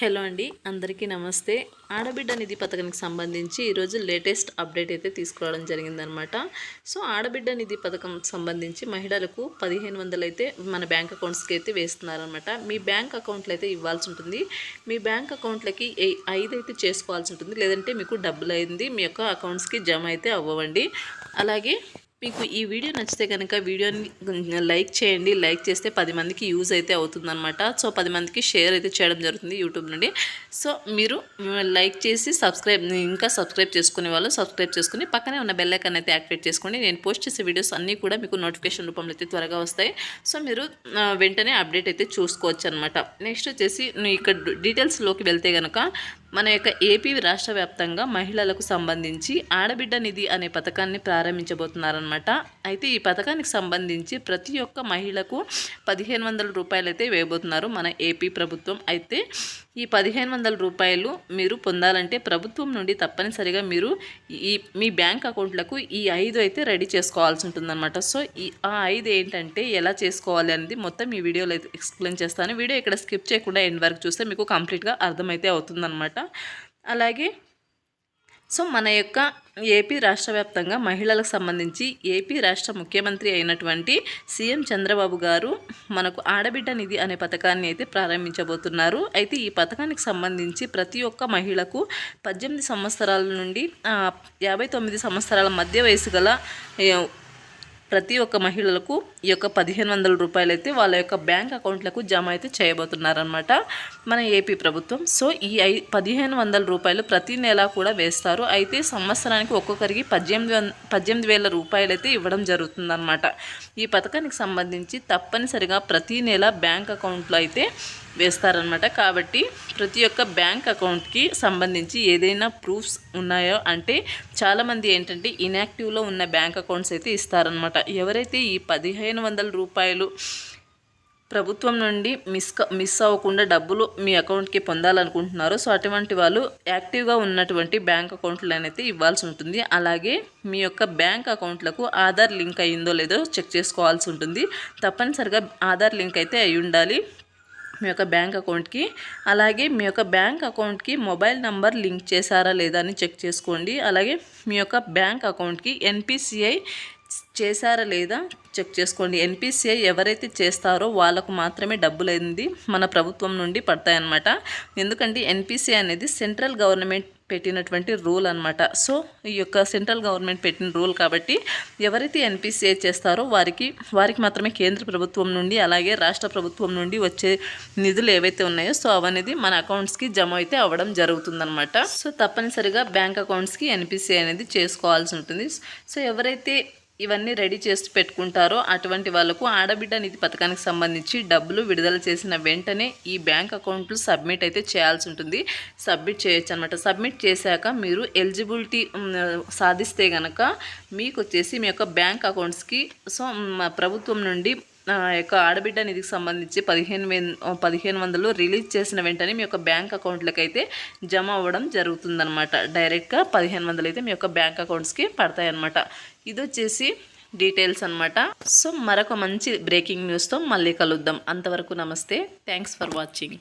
Hello అండి అందరికీ నమస్తే. ఆడబిడ్డ నిధి పథకానికి సంబంధించి ఈరోజు లేటెస్ట్ అప్డేట్ అయితే తీసుకురావడం జరిగిందనమాట. సో ఆడబిడ్డ నిధి పథకం సంబంధించి మహిళలకు పదిహేను వందలు అయితే మన బ్యాంక్ అకౌంట్స్కి అయితే వేస్తున్నారనమాట. మీ బ్యాంక్ అకౌంట్లో అయితే ఇవ్వాల్సి ఉంటుంది. మీ బ్యాంక్ అకౌంట్లకి ఐదు అయితే చేసుకోవాల్సి ఉంటుంది. లేదంటే మీకు డబ్బులు అయింది మీ యొక్క అకౌంట్స్కి జమ అయితే అవ్వండి అలాగే మీకు ఈ వీడియో నచ్చితే కనుక వీడియోని లైక్ చేయండి. లైక్ చేస్తే పది మందికి యూజ్ అయితే అవుతుందన్నమాట. సో పది మందికి షేర్ అయితే చేయడం జరుగుతుంది యూట్యూబ్ నుండి. సో మీరు లైక్ చేసి సబ్స్క్రైబ్ ఇంకా సబ్స్క్రైబ్ చేసుకునే వాళ్ళు సబ్స్క్రైబ్ చేసుకుని పక్కనే ఉన్న బెల్లైకన్ అయితే యాక్టివేట్ చేసుకోండి. నేను పోస్ట్ చేసే వీడియోస్ అన్నీ కూడా మీకు నోటిఫికేషన్ రూపంలో అయితే త్వరగా వస్తాయి. సో మీరు వెంటనే అప్డేట్ అయితే చూసుకోవచ్చు అనమాట నెక్స్ట్ వచ్చేసి ఇక్కడ డీటెయిల్స్లోకి వెళ్తే కనుక మన యొక్క ఏపీ రాష్ట్ర వ్యాప్తంగా మహిళలకు సంబంధించి ఆడబిడ్డ నిధి అనే పథకాన్ని ప్రారంభించబోతున్నారనమాట అయితే ఈ పథకానికి సంబంధించి ప్రతి ఒక్క మహిళకు పదిహేను వందల రూపాయలు అయితే వేయబోతున్నారు మన ఏపీ ప్రభుత్వం. అయితే ఈ పదిహేను వందల రూపాయలు మీరు పొందాలంటే ప్రభుత్వం నుండి తప్పనిసరిగా మీరు ఈ మీ బ్యాంక్ అకౌంట్లకు ఈ ఐదు అయితే రెడీ చేసుకోవాల్సి ఉంటుందన్నమాట. సో ఈ ఆ ఐదు ఏంటంటే ఎలా చేసుకోవాలి అనేది మొత్తం ఈ వీడియోలో అయితే ఎక్స్ప్లెయిన్ చేస్తాను. వీడియో ఇక్కడ స్కిప్ చేయకుండా ఎండ్ వరకు చూస్తే మీకు కంప్లీట్గా అర్థమైతే అవుతుందన్నమాట. అలాగే సో మన యొక్క ఏపీ రాష్ట్ర వ్యాప్తంగా మహిళలకు సంబంధించి ఏపీ రాష్ట్ర ముఖ్యమంత్రి అయినటువంటి సీఎం చంద్రబాబు గారు మనకు ఆడబిడ్డ నిధి అనే పథకాన్ని అయితే ప్రారంభించబోతున్నారు. అయితే ఈ పథకానికి సంబంధించి ప్రతి ఒక్క మహిళకు పద్దెనిమిది సంవత్సరాల నుండి యాభై తొమ్మిది సంవత్సరాల మధ్య వయసు గల ప్రతి ఒక్క మహిళలకు ఈ యొక్క పదిహేను వందల రూపాయలు అయితే వాళ్ళ యొక్క బ్యాంక్ అకౌంట్లకు జమ అయితే చేయబోతున్నారనమాట మన ఏపీ ప్రభుత్వం. సో ఈ ఐ పదిహేను వందల రూపాయలు ప్రతి నెల కూడా వేస్తారు. అయితే సంవత్సరానికి ఒక్కొక్కరికి పద్దెనిమిది వం పద్దెనిమిది వేల రూపాయలు అయితే ఇవ్వడం జరుగుతుందన్నమాట. ఈ పథకానికి సంబంధించి తప్పనిసరిగా ప్రతి నెల బ్యాంక్ అకౌంట్లో అయితే వేస్తారనమాట కాబట్టి ప్రతి ఒక్క బ్యాంక్ అకౌంట్కి సంబంధించి ఏదైనా ప్రూఫ్స్ ఉన్నాయో అంటే చాలామంది ఏంటంటే ఇన్యాక్టివ్లో ఉన్న బ్యాంక్ అకౌంట్స్ అయితే ఇస్తారనమాట ఎవరైతే ఈ పదిహేను వందల రూపాయలు ప్రభుత్వం నుండి మిస్ మిస్ అవ్వకుండా డబ్బులు మీ అకౌంట్కి పొందాలనుకుంటున్నారో సో అటువంటి వాళ్ళు యాక్టివ్గా ఉన్నటువంటి బ్యాంక్ అకౌంట్లనైతే ఇవ్వాల్సి ఉంటుంది. అలాగే మీ యొక్క బ్యాంక్ అకౌంట్లకు ఆధార్ లింక్ అయ్యిందో లేదో చెక్ చేసుకోవాల్సి ఉంటుంది. తప్పనిసరిగా ఆధార్ లింక్ అయితే అయి ఉండాలి మీ యొక్క బ్యాంక్ అకౌంట్కి. అలాగే మీ యొక్క బ్యాంక్ అకౌంట్కి మొబైల్ నంబర్ లింక్ చేశారా లేదా అని చెక్ చేసుకోండి. అలాగే మీ యొక్క బ్యాంక్ అకౌంట్కి ఎన్పిసిఐ చేశారా లేదా చెక్ చేసుకోండి. ఎన్పిసిఐ ఎవరైతే చేస్తారో వాళ్ళకు మాత్రమే డబ్బులు అనేది మన ప్రభుత్వం నుండి పడతాయన్నమాట. ఎందుకంటే ఎన్పిసిఐ అనేది సెంట్రల్ గవర్నమెంట్ పెట్టినటువంటి రూల్ అన్నమాట. సో ఈ యొక్క సెంట్రల్ గవర్నమెంట్ పెట్టిన రూల్ కాబట్టి ఎవరైతే ఎన్పిసిఏ చేస్తారో వారికి వారికి మాత్రమే కేంద్ర ప్రభుత్వం నుండి అలాగే రాష్ట్ర ప్రభుత్వం నుండి వచ్చే నిధులు ఏవైతే ఉన్నాయో సో అవనేది మన అకౌంట్స్కి జమ అయితే అవ్వడం జరుగుతుందనమాట సో తప్పనిసరిగా బ్యాంక్ అకౌంట్స్కి ఎన్పిసిఐ అనేది చేసుకోవాల్సి ఉంటుంది. సో ఎవరైతే ఇవన్నీ రెడీ చేసి పెట్టుకుంటారో అటువంటి వాళ్ళకు ఆడబిడ్డ నిధి పథకానికి సంబంధించి డబ్బులు విడుదల చేసిన వెంటనే ఈ బ్యాంక్ అకౌంట్లు సబ్మిట్ అయితే చేయాల్సి ఉంటుంది. సబ్మిట్ చేయొచ్చు అనమాట సబ్మిట్ చేశాక మీరు ఎలిజిబిలిటీ సాధిస్తే కనుక మీకు వచ్చేసి మీ యొక్క బ్యాంక్ అకౌంట్స్కి సో మా ప్రభుత్వం నుండి నా యొక్క ఆడబిడ్డ నిధికి సంబంధించి పదిహేను పదిహేను వందలు రిలీజ్ చేసిన వెంటనే మీ యొక్క బ్యాంక్ అకౌంట్లకు అయితే జమ అవ్వడం జరుగుతుందన్నమాట. డైరెక్ట్గా పదిహేను వందలు అయితే మీ యొక్క బ్యాంక్ అకౌంట్స్కి పడతాయన్నమాట. ఇది వచ్చేసి డీటెయిల్స్ అనమాట సో మరొక మంచి బ్రేకింగ్ న్యూస్తో మళ్ళీ కలుద్దాం. అంతవరకు నమస్తే. Thanks for watching.